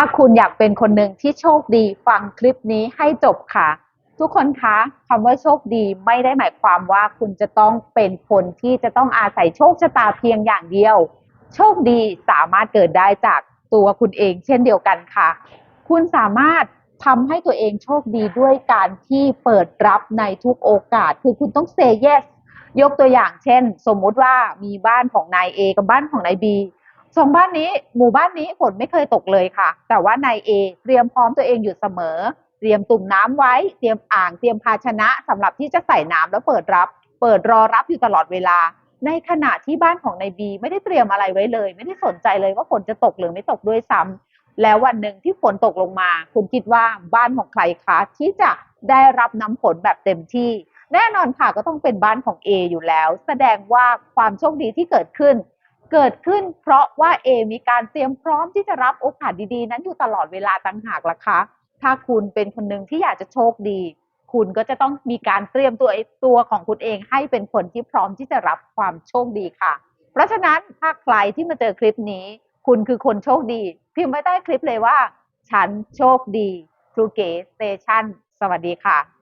าคุณอยากเป็นคนหนึ่งที่โชคดีฟังคลิปนี้ให้จบค่ะ ทุกคนคะคำว่าโชคดีไม่ได้หมายความว่าคุณจะต้องเป็นคนที่จะต้องอาศัยโชคชะตาเพียงอย่างเดียว โชคดีสามารถเกิดได้จากตัวคุณเอง เช่นเดียวกันค่ะ คุณสามารถทำให้ตัวเองโชคดีด้วยการที่เปิดรับในทุกโอกาส คือคุณต้อง say yes ยกตัวอย่างเช่น สมมุติว่ามีบ้านของนาย A กับบ้านของนาย B สองบ้านนี้หมู่บ้านนี้ฝนไม่เคยตกเลยค่ะ แต่ว่านาย A เตรียมพร้อมตัวเองอยู่เสมอ เตรียมตุ่มน้ำไว้ เตรียมอ่าง เตรียมภาชนะสำหรับที่จะใส่น้ำแล้วเปิดรับ เปิดรอรับอยู่ตลอดเวลา ในขณะที่บ้านของนายบีไม่ได้เตรียมอะไรไว้เลย ไม่ได้สนใจเลยว่าฝนจะตกหรือไม่ตกด้วยซ้ำแล้ววันหนึ่งที่ฝนตกลงมา คุณคิดว่าบ้านของใครคะที่จะได้รับน้ำฝนแบบเต็มที่ แน่นอนค่ะก็ต้องเป็นบ้านของ A อยู่แล้ว แสดงว่าความโชคดีที่เกิดขึ้น เกิดขึ้นเพราะว่า A มีการเตรียมพร้อมที่จะรับโอกาสดีๆ นั้นอยู่ตลอดเวลาต่างหากล่ะคะ ถ้าคุณเป็นคนหนึ่งที่อยากจะโชคดี คุณก็จะต้องมีการเตรียมตัวตัวของคุณเองให้เป็นคนที่พร้อมที่จะรับความโชคดีค่ะ เพราะฉะนั้นถ้าใครที่มาเจอคลิปนี้ คุณคือคนโชคดี พิมพ์ไว้ใต้คลิปเลยว่า ฉันโชคดี True g a y Station สวัสดีค่ะ